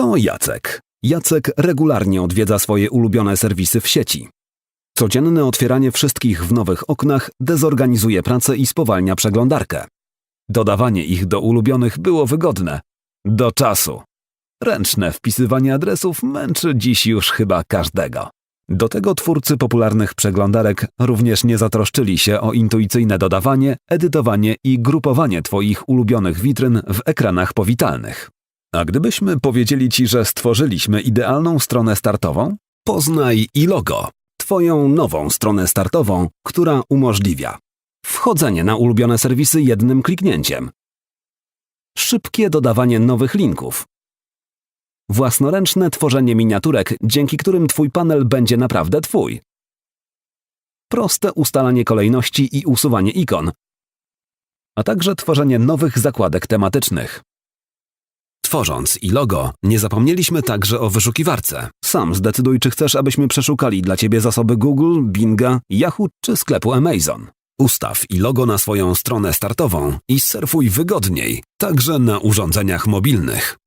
To Jacek. Jacek regularnie odwiedza swoje ulubione serwisy w sieci. Codzienne otwieranie wszystkich w nowych oknach dezorganizuje pracę i spowalnia przeglądarkę. Dodawanie ich do ulubionych było wygodne. Do czasu. Ręczne wpisywanie adresów męczy dziś już chyba każdego. Do tego twórcy popularnych przeglądarek również nie zatroszczyli się o intuicyjne dodawanie, edytowanie i grupowanie Twoich ulubionych witryn w ekranach powitalnych. A gdybyśmy powiedzieli Ci, że stworzyliśmy idealną stronę startową? Poznaj iLogo, Twoją nową stronę startową, która umożliwia wchodzenie na ulubione serwisy jednym kliknięciem, szybkie dodawanie nowych linków, własnoręczne tworzenie miniaturek, dzięki którym Twój panel będzie naprawdę Twój, proste ustalanie kolejności i usuwanie ikon, a także tworzenie nowych zakładek tematycznych. Tworząc i logo, nie zapomnieliśmy także o wyszukiwarce. Sam zdecyduj, czy chcesz, abyśmy przeszukali dla Ciebie zasoby Google, Binga, Yahoo czy sklepu Amazon. Ustaw i logo na swoją stronę startową i surfuj wygodniej, także na urządzeniach mobilnych.